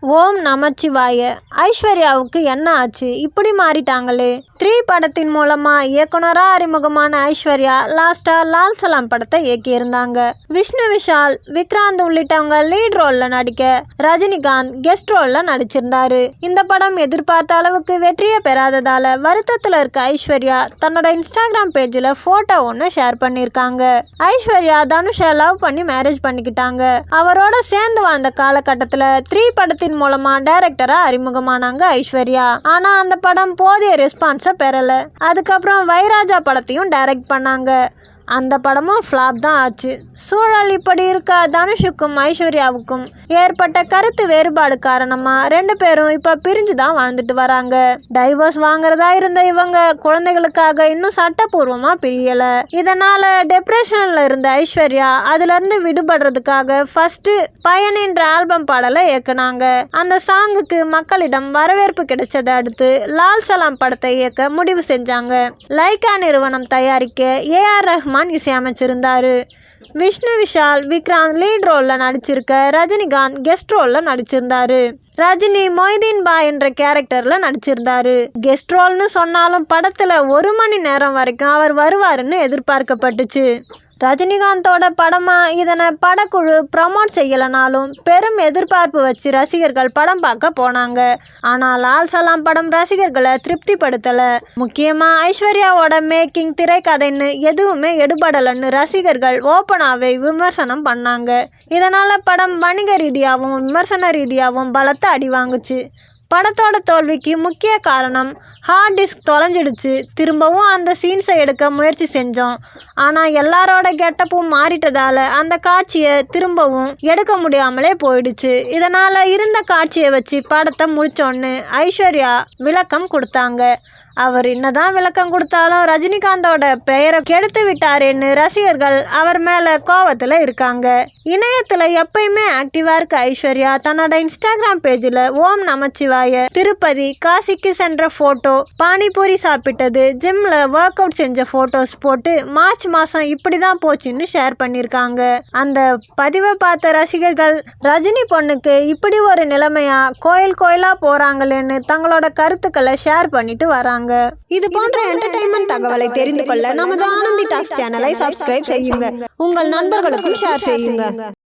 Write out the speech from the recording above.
ஓம் நமச்சிவாய. ஐஸ்வர்யாவுக்கு என்ன ஆச்சு? இப்படி மாறிட்டாங்களே. த்ரீ படத்தின் மூலமா இயக்குனராக அறிமுகமான ஐஸ்வர்யா லாஸ்டா லால் சலாம் படத்தை இயக்கியிருந்தாங்க. விஷ்ணு விஷால் விக்ராந்த் உள்ளிட்டவங்க லீட் ரோல்ல நடிக்க ரஜினிகாந்த் கெஸ்ட் ரோல்ல நடிச்சிருந்தாரு. இந்த படம் எதிர்பார்த்த அளவுக்கு வெற்றியை பெறாததால வருத்தத்தில் இருக்க ஐஸ்வர்யா தன்னோட இன்ஸ்டாகிராம் பேஜில் போட்டோ ஒன்று ஷேர் பண்ணியிருக்காங்க ஐஸ்வர்யா தனுஷை லவ் பண்ணி மேரேஜ் பண்ணிக்கிட்டாங்க. அவரோட சேர்ந்து வாழ்ந்த காலகட்டத்தில் த்ரீ படத்தின் மூலமா டைரக்டரா அறிமுகமானாங்க ஐஸ்வர்யா. ஆனா அந்த படம் போதிய ரெஸ்பான்ஸை பெறல. அதுக்கப்புறம் வைராஜா படத்தையும் டைரக்ட் பண்ணாங்க. அந்த படமும் ஃப்ளாப் தான் ஆச்சு. சூழல் இப்படி இருக்க தனுஷுக்கும் ஐஸ்வர்யாவுக்கும். ஏற்பட்ட கருத்து வேறுபாடு காரணமாக ரெண்டு பேரும் இப்போ பிரிஞ்சு தான் வாழ்ந்துட்டு வராங்க. டைவர்ஸ் வாங்குறதா இருந்த இவங்க குழந்தைகளுக்காக இன்னும் சட்டப்பூர்வமாக பிரியலை. இதனால் டிப்ரெஷனில் இருந்த ஐஸ்வர்யா அதுலேருந்து விடுபடுறதுக்காக ஃபஸ்ட்டு பயனின்ற ஆல்பம் பாடலை இயக்குனாங்க. அந்த சாங்குக்கு மக்களிடம் வரவேற்பு கிடைச்சதை அடுத்து லால் சலாம் படத்தை இயக்க முடிவு செஞ்சாங்க. லைகா நிறுவனம் தயாரிக்க ஏஆர் ரஹ்மான் இசையமைச்சிருந்தாரு. விஷ்ணு விஷால் விக்ராந்த் லீட் ரோலில் நடிச்சிருக்க ரஜினிகாந்த் கெஸ்ட் ரோலில் நடிச்சிருந்தாரு. ரஜினி மொய்தீன் பா என்ற கேரக்டரில் நடிச்சிருந்தாரு. கெஸ்ட் ரோல்னு சொன்னாலும் படத்தில் ஒரு மணி நேரம் வரைக்கும் அவர் வருவாருன்னு எதிர்பார்க்கப்பட்டுச்சு. ரஜினிகாந்தோட படமாக இதனை படக்குழு ப்ரமோட் செய்யலைனாலும் பெரும் எதிர்பார்ப்பு வச்சு ரசிகர்கள் படம் பார்க்க போனாங்க. ஆனால் லால் சலாம் படம் ரசிகர்களை திருப்திப்படுத்தலை. முக்கியமாக ஐஸ்வர்யாவோட மேக்கிங் திரைக்கதைன்னு எதுவுமே எடுபடலைன்னு ரசிகர்கள் ஓப்பனாகவே விமர்சனம் பண்ணாங்க. இதனால் படம் வணிக ரீதியாகவும் விமர்சன ரீதியாகவும் பலத்த அடி வாங்குச்சு. படத்தோட தோல்விக்கு முக்கிய காரணம் ஹார்ட் டிஸ்க் தொலைஞ்சிடுச்சு. திரும்பவும் அந்த சீன்ஸை எடுக்க முயற்சி செஞ்சோம். ஆனால் எல்லாரோட கெட்டப்பும் மாறிட்டதால அந்த காட்சியை திரும்பவும் எடுக்க முடியாமலே போயிடுச்சு. இதனால் இருந்த காட்சியை வச்சு படத்தை முடிச்சோன்னு ஐஸ்வர்யா விளக்கம் கொடுத்தாங்க. அவர் என்னதான் விளக்கம் கொடுத்தாலும் ரஜினிகாந்தோட பெயரை கெடுத்து விட்டாரேன்னு ரசிகர்கள் அவர் மேலே கோவத்தில் இருக்காங்க. இணையத்தில் எப்பயுமே ஆக்டிவாக இருக்க ஐஸ்வர்யா தன்னோட இன்ஸ்டாகிராம் பேஜில் ஓம் நமச்சிவாய திருப்பதி காசிக்கு சென்ற ஃபோட்டோ பானிபூரி சாப்பிட்டது ஜிம்மில் ஒர்க் அவுட் செஞ்ச ஃபோட்டோஸ் போட்டு மார்ச் மாதம் இப்படி தான் போச்சுன்னு ஷேர் பண்ணியிருக்காங்க அந்த பதிவை பார்த்த ரசிகர்கள் ரஜினி பொண்ணுக்கு இப்படி ஒரு நிலைமையாக கோயில் கோயிலாக போகிறாங்களேன்னு தங்களோட கருத்துக்களை ஷேர் பண்ணிட்டு வராங்க. இது போன்ற என்டர்டைன்மெண்ட் தகவலை தெரிந்து கொள்ள நமது ஆனந்தி டாக்ஸ் சேனலை சப்ஸ்கிரைப் செய்யுங்க. உங்கள் நண்பர்களுக்கும் ஷேர் செய்யுங்க.